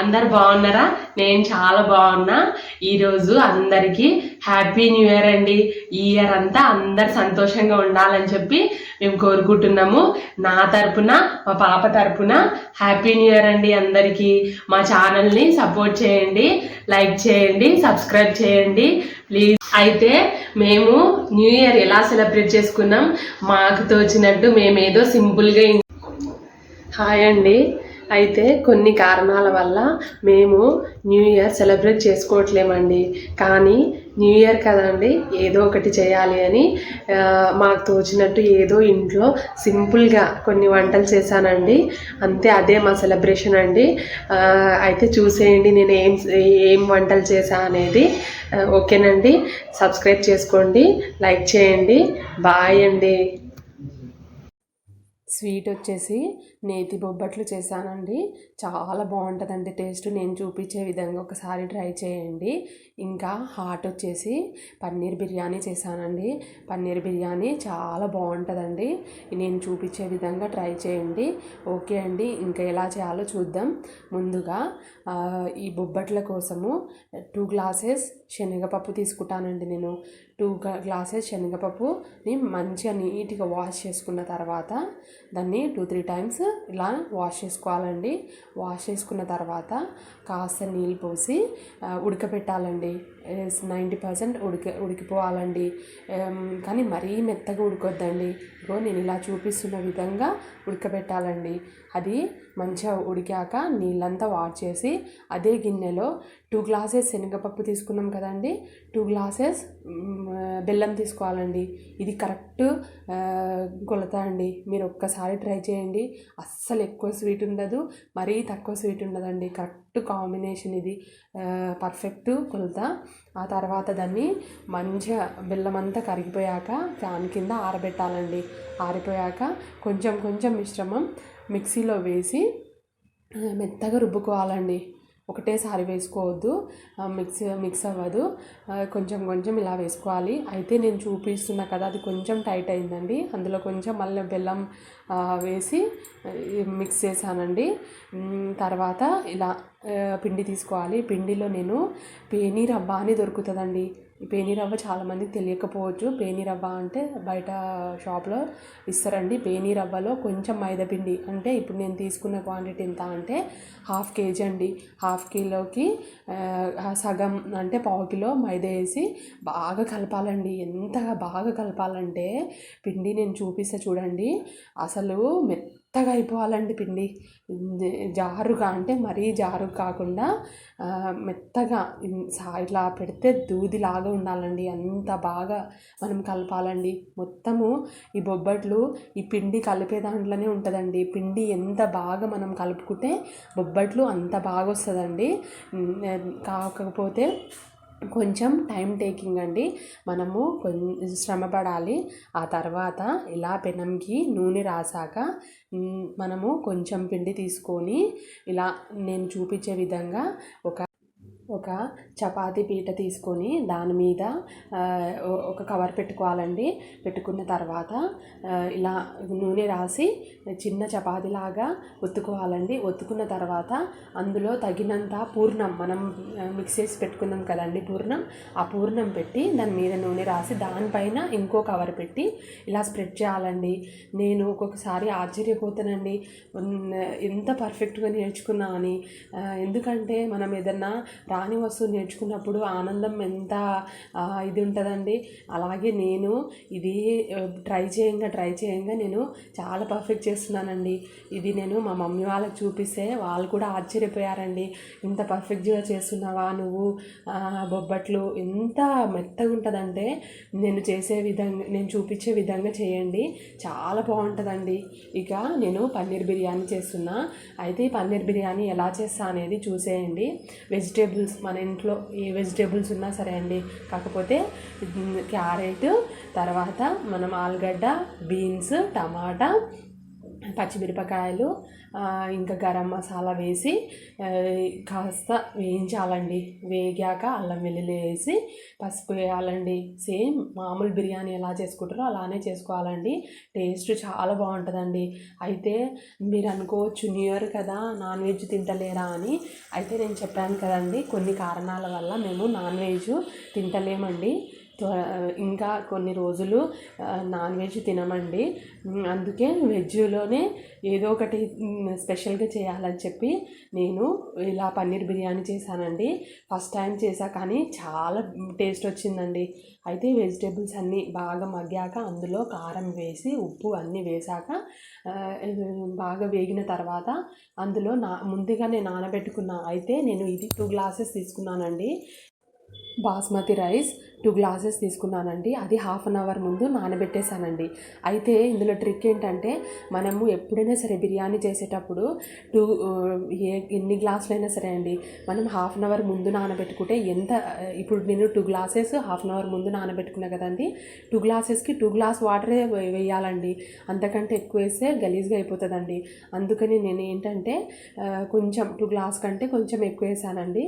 అందరు బాగున్నారా? నేను చాలా బాగున్నా. ఈరోజు అందరికీ హ్యాపీ న్యూ ఇయర్ అండి. ఈ ఇయర్ అంతా అందరు సంతోషంగా ఉండాలని చెప్పి మేము కోరుకుంటున్నాము. నా తరపున మా పాప తరపున హ్యాపీ న్యూ ఇయర్ అండి అందరికీ. మా ఛానల్ని సపోర్ట్ చేయండి లైక్ చేయండి సబ్స్క్రైబ్ చేయండి. ప్లీజ్. అయితే మేము న్యూ ఇయర్ ఎలా సెలబ్రేట్ చేసుకున్నాం? మాకు తోచినట్టు మేమేదో సింపుల్గా హాయ్ అండి. అయితే కొన్ని కారణాల వల్ల మేము న్యూ ఇయర్ సెలబ్రేట్ చేసుకోవట్లేమండి. కానీ న్యూ ఇయర్ కదండి ఏదో ఒకటి చేయాలి అని మాకు తోచినట్టు ఏదో ఇంట్లో సింపుల్గా కొన్ని వంటలు చేశానండి. అంతే అదే మా సెలబ్రేషన్ అండి. అయితే చూసేయండి నేను ఏం ఏం వంటలు చేశా అనేది. ఓకేనండి. సబ్స్క్రైబ్ చేసుకోండి. లైక్ చేయండి. బాయ్ అండి. స్వీట్ వచ్చేసి నేతి బొబ్బట్లు చేశానండి. చాలా బాగుంటుందండి టేస్ట్. నేను చూపించే విధంగా ఒకసారి ట్రై చేయండి. ఇంకా హాట్ వచ్చేసి పన్నీర్ బిర్యానీ చేశానండి. పన్నీర్ బిర్యానీ చాలా బాగుంటుందండి. నేను చూపించే విధంగా ట్రై చేయండి. ఓకే అండి. ఇంకా ఎలా చేయాలో చూద్దాం. ముందుగా ఈ బొబ్బట్ల కోసము టూ గ్లాసెస్ శనగపప్పు తీసుకుంటానండి నేను. టూ గ్లాసెస్ శనగపప్పుని మంచిగా నీట్గా వాష్ చేసుకున్న తర్వాత దాన్ని టూ త్రీ టైమ్స్ ఇలా వాష్ చేసుకోవాలండి. వాష్ చేసుకున్న తర్వాత కాస్త నీళ్ళు పోసి ఉడకపెట్టాలండి. ఉడకబెట్టాలండి నైంటీ పర్సెంట్ ఉడికి ఉడికిపోవాలండి. కానీ మరీ మెత్తగా ఉడకొద్దండి. ఇగో నేను ఇలా చూపిస్తున్న విధంగా ఉడకబెట్టాలండి. అది మంచిగా ఉడికాక నీళ్ళంతా వాష్ చేసి అదే గిన్నెలో టూ గ్లాసెస్ శనగపప్పు తీసుకున్నాం కదండి. టూ గ్లాసెస్ బెల్లం తీసుకోవాలండి. ఇది కరెక్ట్ కొలత అండి. మీరు ఒక్కసారి ట్రై చేయండి. అస్సలు ఎక్కువ స్వీట్ ఉండదు మరీ తక్కువ స్వీట్ ఉండదండి. కరెక్ట్ కాంబినేషన్ ఇది. పర్ఫెక్ట్ కొలత. ఆ తర్వాత దాన్ని మంచిగా బెల్లం అంతా కరిగిపోయాక ఫ్యాన్ కింద ఆరబెట్టాలండి. ఆరిపోయాక కొంచెం కొంచెం మిశ్రమం మిక్సీలో వేసి మెత్తగా రుబ్బుకోవాలండి. ఒకటేసారి వేసుకోవద్దు మిక్స్ మిక్స్ అవ్వదు. కొంచెం కొంచెం ఇలా వేసుకోవాలి. అయితే నేను చూపిస్తున్నా కదా అది కొంచెం టైట్ అయిందండి. అందులో కొంచెం మళ్ళీ బెల్లం వేసి మిక్స్ చేశానండి. తర్వాత ఇలా పిండి తీసుకోవాలి. పిండిలో నేను పేనీ రవ్వ అని దొరుకుతుందండి. పేనీరవ్వ చాలామందికి తెలియకపోవచ్చు. పేనీరవ్వ అంటే బయట షాప్లో ఇస్తారండి. పేనీ రవ్వలో కొంచెం మైదా పిండి అంటే ఇప్పుడు నేను తీసుకున్న క్వాంటిటీ ఎంత అంటే హాఫ్ కేజీ అండి. హాఫ్ కిలోకి సగం అంటే పావు కిలో మైదా వేసి బాగా కలపాలండి. ఎంత బాగా కలపాలంటే పిండి నేను చూపిస్తే చూడండి. అసలు మెత్తగా అయిపోవాలండి పిండి. జారుగా అంటే మరీ జారు కాకుండా మెత్తగా సా- ఇట్లా పెడితే దూదిలాగా ఉండాలండి. అంత బాగా మనం కలపాలండి. మొత్తము ఈ బొబ్బట్లు ఈ పిండి కలిపే దాంట్లోనే ఉంటుందండి. పిండి ఎంత బాగా మనం కలుపుకుంటే బొబ్బట్లు అంత బాగా వస్తుందండి కాకపోతే కొంచెం టైం టేకింగ్ అండి. మనము కొంచెం శ్రమపడాలి. ఆ తర్వాత ఇలా పెనంకి నూనె రాసాక మనము కొంచెం పిండి తీసుకొని ఇలా నేను చూపించే విధంగా ఒక ఒక చపాతీ పీట తీసుకొని దాని మీద ఒక కవర్ పెట్టుకోవాలండి. పెట్టుకున్న తర్వాత ఇలా నూనె రాసి చిన్న చపాతీలాగా ఒత్తుకోవాలండి. ఒత్తుకున్న తర్వాత అందులో తగినంత పూర్ణం మనం మిక్స్ చేసి పెట్టుకున్నాం కదండి పూర్ణం ఆ పూర్ణం పెట్టి దాని మీద నూనె రాసి దానిపైన ఇంకో కవర్ పెట్టి ఇలా స్ప్రెడ్ చేయాలండి. నేను ఒక్కొక్కసారి ఆశ్చర్యపోతానండి. ఎంత పర్ఫెక్ట్గా నేర్చుకున్నా అని. ఎందుకంటే మనం ఏదన్నా రాని వస్తువు నేర్చుకున్నప్పుడు ఆనందం ఎంత ఇది ఉంటుందండి. అలాగే నేను ఇది ట్రై చేయంగా ట్రై చేయంగా నేను చాలా పర్ఫెక్ట్ చేస్తున్నానండి. ఇది నేను మా మమ్మీ వాళ్ళకి చూపిస్తే వాళ్ళు కూడా ఆశ్చర్యపోయారండి. ఇంత పర్ఫెక్ట్గా చేస్తున్నావా నువ్వు? బొబ్బట్లు ఎంత మెత్తగా ఉంటుందంటే నేను చేసే విధంగా నేను చూపించే విధంగా చేయండి. చాలా బాగుంటుందండి. ఇక నేను పన్నీర్ బిర్యానీ చేస్తున్నా. అయితే ఈ పన్నీర్ బిర్యానీ ఎలా చేస్తా అనేది చూసేయండి. వెజిటేబుల్స్ మన ఇంట్లో ఏ వెజిటేబుల్స్ ఉన్నా సరే అండి. కాకపోతే క్యారెట్ తర్వాత మనం ఆలుగడ్డ బీన్స్ టమాటా పచ్చిమిరపకాయలు ఇంకా గరం మసాలా వేసి కాస్త వేయించాలండి. వేగాక అల్లం వెల్లుల్లి వేసి పసుపు వేయాలండి. సేమ్ మామూలు బిర్యానీ ఎలా చేసుకుంటారో అలానే చేసుకోవాలండి. టేస్ట్ చాలా బాగుంటుందండి. అయితే మీరు అనుకోవచ్చు న్యూ ఇయర్ కదా నాన్ వెజ్ తింటలేరా అని. అయితే నేను చెప్పాను కదండి కొన్ని కారణాల వల్ల మేము నాన్ వెజ్ తింటలేమండి. ఇంకా కొన్ని రోజులు నాన్ వెజ్ తినమండి. అందుకే వెజ్లోనే ఏదో ఒకటి స్పెషల్గా చేయాలని చెప్పి నేను ఇలా పన్నీర్ బిర్యానీ చేశానండి. ఫస్ట్ టైం చేశా కానీ చాలా టేస్ట్ వచ్చిందండి. అయితే వెజిటేబుల్స్ అన్నీ బాగా మగ్గాక అందులో కారం వేసి ఉప్పు అన్నీ వేశాక బాగా వేగిన తర్వాత అందులో నా ముందుగానే నానబెట్టుకున్నా అయితే నేను ఇది టూ గ్లాసెస్ తీసుకున్నానండి. బాస్మతి రైస్ టూ గ్లాసెస్ తీసుకున్నానండి. అది హాఫ్ అన్ అవర్ ముందు నానబెట్టేశానండి. అయితే ఇందులో ట్రిక్ ఏంటంటే మనము ఎప్పుడైనా సరే బిర్యానీ చేసేటప్పుడు టూ ఏ ఎన్ని గ్లాసులైనా సరే అండి మనం హాఫ్ అన్ అవర్ ముందు నానబెట్టుకుంటే ఎంత ఇప్పుడు నేను two glasses half an hour ముందు నానబెట్టుకున్నా కదండి టూ గ్లాసెస్కి టూ గ్లాస్ వాటరే వేయాలండి. అంతకంటే ఎక్కువ వేస్తే గలీజ్గా అయిపోతుందండి. అందుకని నేను ఏంటంటే కొంచెం టూ గ్లాస్ కంటే కొంచెం ఎక్కువ వేసానండి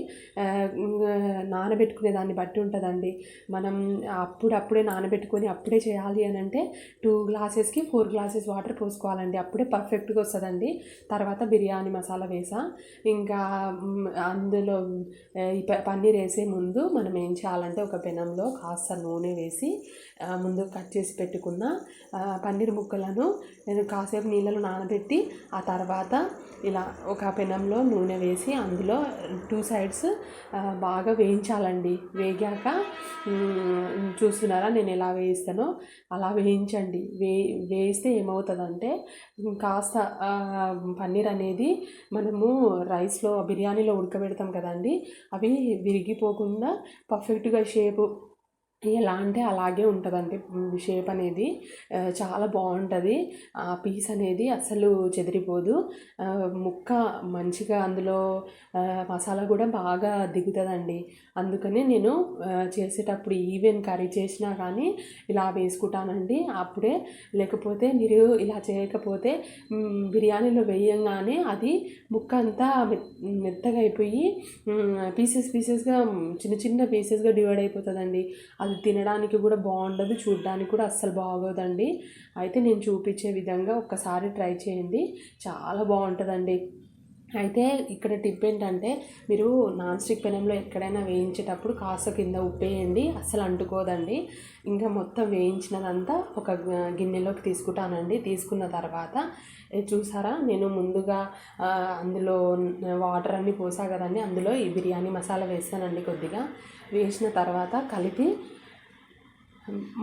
నానబెట్టుకునే దాన్ని బట్టి ఉంటుందండి. మనం అప్పుడప్పుడే నానబెట్టుకొని అప్పుడే చేయాలి అని అంటే టూ గ్లాసెస్కి ఫోర్ గ్లాసెస్ వాటర్ పోసుకోవాలండి. అప్పుడే పర్ఫెక్ట్గా వస్తుందండి. తర్వాత బిర్యానీ మసాలా వేసా. ఇంకా అందులో ఈ పన్నీర్ వేసే ముందు మనం ఏం చేయాలంటే ఒక పెనంలో కాస్త నూనె వేసి ముందు కట్ చేసి పెట్టుకున్న పన్నీర్ ముక్కలను నేను కాసేపు నీళ్ళలో నానబెట్టి ఆ తర్వాత ఇలా ఒక పెనంలో నూనె వేసి అందులో టూ సైడ్స్ బాగా వేయించాలండి. వేగాక చూస్తున్నారా? నేను ఎలా వేయిస్తానో అలా వేయించండి. వే వేయిస్తే ఏమవుతుందంటే కాస్త పన్నీర్ అనేది మనము రైస్లో బిర్యానీలో ఉడకబెడతాం కదండి అవి విరిగిపోకుండా పర్ఫెక్ట్గా షేపు ఎలా అంటే అలాగే ఉంటుందండి. షేప్ అనేది చాలా బాగుంటుంది. ఆ పీస్ అనేది అస్సలు చెదిరిపోదు. ముక్క మంచిగా అందులో మసాలా కూడా బాగా దిగుతుందండి. అందుకని నేను చేసేటప్పుడు ఈవెన్ కర్రీ చేసినా కానీ ఇలా వేసుకుంటానండి. అప్పుడే లేకపోతే మీరు ఇలా చేయకపోతే బిర్యానీలో వేయంగానే అది ముక్క అంతా మెత్తగా అయిపోయి పీసెస్ పీసెస్గా చిన్న చిన్న పీసెస్గా డివైడ్ అయిపోతుందండి. అది తినడానికి కూడా బాగుండదు చూడడానికి కూడా అస్సలు బాగోదండి. అయితే నేను చూపించే విధంగా ఒక్కసారి ట్రై చేయండి. చాలా బాగుంటుందండి. అయితే ఇక్కడ టిప్ ఏంటంటే మీరు నాన్ స్టిక్ పెనంలో ఎక్కడైనా వేయించేటప్పుడు కాస్త కింద ఉప్పేయండి అస్సలు అంటుకోదండి. ఇంకా మొత్తం వేయించినదంతా ఒక గిన్నెలోకి తీసుకుంటానండి. తీసుకున్న తర్వాత చూసారా? నేను ముందుగా అందులో వాటర్ అన్నీ పోసా కదండి అందులో ఈ బిర్యానీ మసాలా వేస్తానండి కొద్దిగా. వేసిన తర్వాత కలిపి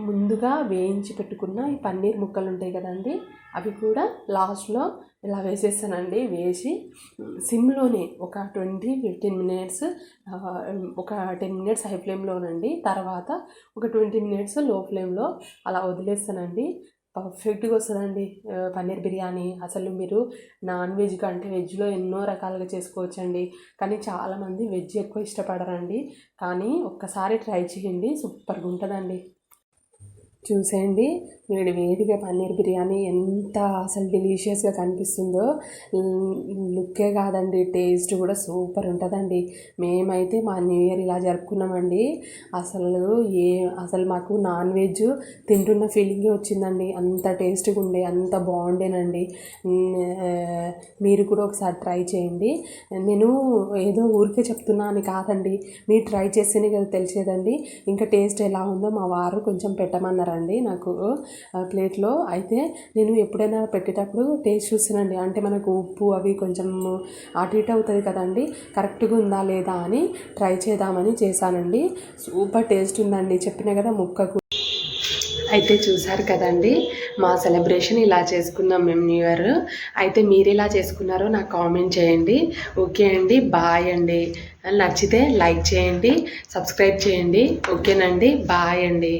ముందుగా వేయించి పెట్టుకున్న ఈ పన్నీర్ ముక్కలు ఉంటాయి కదండి అవి కూడా లాస్ట్లో ఇలా వేసేస్తానండి. వేసి సిమ్లోనే ఒక ట్వంటీ ఫిఫ్టీన్ మినిట్స్ ఒక టెన్ మినిట్స్ హై ఫ్లేమ్లోనండి. తర్వాత ఒక ట్వంటీ మినిట్స్లో ఫ్లేమ్లో అలా వదిలేస్తానండి. పర్ఫెక్ట్గా వస్తుందండి పన్నీర్ బిర్యానీ. అసలు మీరు నాన్ వెజ్ కంటే వెజ్లో ఎన్నో రకాలుగా చేసుకోవచ్చండి. కానీ చాలామంది వెజ్ ఎక్కువ ఇష్టపడరండి. కానీ ఒక్కసారి ట్రై చేయండి సూపర్గా ఉంటుందండి చూసేయండి. వేడి వేడిగా పన్నీర్ బిర్యానీ ఎంత అసలు డెలీషియస్గా కనిపిస్తుందో. లుక్కే కాదండి టేస్ట్ కూడా సూపర్ ఉంటుందండి. మేమైతే మా న్యూ ఇయర్ ఇలా జరుపుకున్నామండి. అసలు ఏ అసలు మాకు నాన్ వెజ్ తింటున్న ఫీలింగే వచ్చిందండి. అంత టేస్ట్గా ఉండే అంత బాగుండేనండి. మీరు కూడా ఒకసారి ట్రై చేయండి. నేను ఏదో ఊరికే చెప్తున్నా అని కాదండి. మీరు ట్రై చేస్తేనే కదా తెలిసేదండి. ఇంకా టేస్ట్ ఎలా ఉందో మా వారు కొంచెం పెట్టమన్నారండి నాకు. ప్లేట్లో. అయితే నేను ఎప్పుడైనా పెట్టేటప్పుడు టేస్ట్ చూసానండి. అంటే మనకు ఉప్పు అవి కొంచెం అటు ఇటు అవుతుంది కదండి. కరెక్ట్గా ఉందా లేదా అని ట్రై చేద్దామని చేశానండి. సూపర్ టేస్ట్ ఉందండి. చెప్పిన కదా ముక్కకు. అయితే చూసారు కదండి మా సెలబ్రేషన్ ఇలా చేసుకున్నాం మేము న్యూ ఇయర్. అయితే మీరు ఇలా చేసుకున్నారో నాకు కామెంట్ చేయండి. ఓకే అండి బాయ్ అండి. నచ్చితే లైక్ చేయండి సబ్స్క్రైబ్ చేయండి. ఓకేనండి బాయ్ అండి.